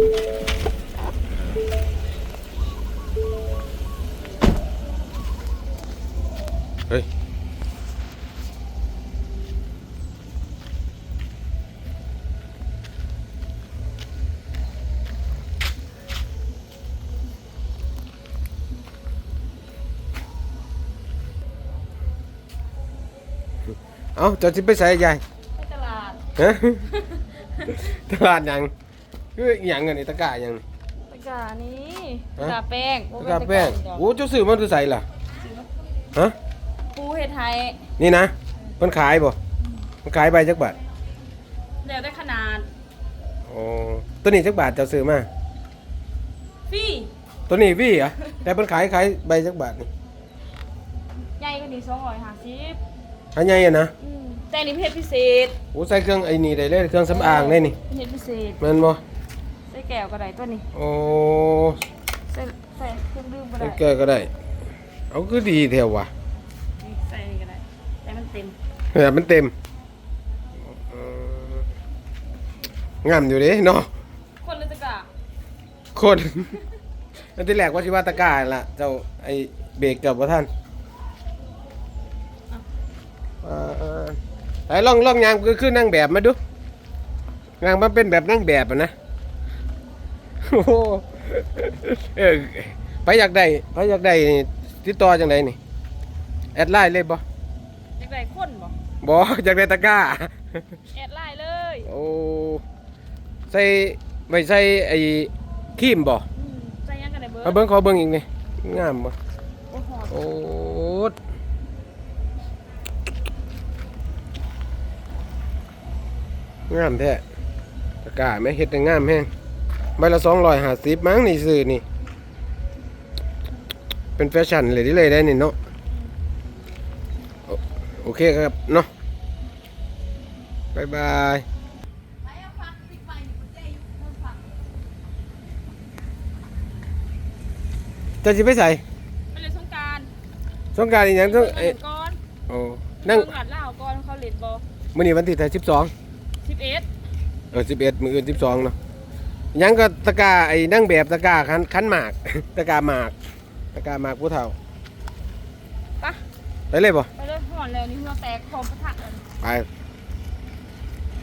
เฮ้ยเอาเจะสิไปใส่ยายไปตลาดฮะ ตลาดหยัง คือหยังกันนี่ตะกร้าหยังนี่ ตะกร้านี้ฮะตะกร้าแป้งตะกร้าแป้งโอ้โอ้เจ้าซื้อมันคือใส่ล่ะฮะปูเห็ดไทยนี่นะมันขายบ่มันขายใบจักบาทแล้วได้ขนาดโอ้ตัวนี้จักบาทเจ้าซื้อมาฟรี่ ตัวนี้วี่เหรอะแต่มันขายขายใบจักบาทนี่ใหญ่กว่านี้สองร้อยห้าสิบขายใหญ่อะนะอืมแต่อันนี้เพชรพิเศษโอ้ใส่เครื่องไอ้นี่ได้เลยเครื่องสำอางได้นี่เพชรพิเศษ แมันบ่ ใส่แก้วก็ได้ตัวนี้โอ้ใส่ใส่เครื่องดื่มก็ใส่ได้แก้วก็ได้ เอาคือดีแถวว่ะนี่ใส่นี่ก็ได้แต่มันเต็มแบบมันเต็มเอองามอยู่เด้เนาะคนเลยตะกร้าคนอันที่แรกว่าสิว่าตะกร้าล่ะ เจ้าไอ้เบรกเจ้าบ่ท่านอ่าๆไหนลองลองยางคือคือนั่งแบบมาดูยางมันเป็นแบบนั่งแบบอะนะ โอ้โหเออไปอยากได้ไปอยากได้นี่ติดต่อจังไดนี่ แอดไลน์เลยบ่อยากได้คนบ่บ่อยากได้ตะกร้า แอดไลน์เลยโอ้ใส่ไม่ใส่ไอ้ครีมบ่อืมใส่ยังกันได้เบิร์เอาเบิ่งขอเบิ่งอีกนี่งามบ่โอ้โหโอ้ดงามแท้ตะกร้าแม่เฮ็ดได้งามแฮง ใบละ250มั้งนี่ซื้อนี่ เป็นแฟชั่นเลยดิเลยได้นี่เนาะโอโอเคครับเนาะบ๊ายบายจะสิไปใส่ไปเลยสงกรารสงกรารอีหยังต้องเอ้ยก่อนโอ้นั่งเบิ่งหลัดเหล่าก่อนเขาเล่นบอมื้อนี้วันที่เท่า12สิบเอ็ดเออ11มื้ออื่น12เนาะอิห ยังก็ตะกร้าไอ้นั่งแบบตะกร้าคันคันหมาก ตะกร้าหมาก ตะกร้าหมากผู้เฒ่าปะไปเลยบ่ไปเลยห่อนแล้วนี่เราแตกคอมปะทะกัน ไป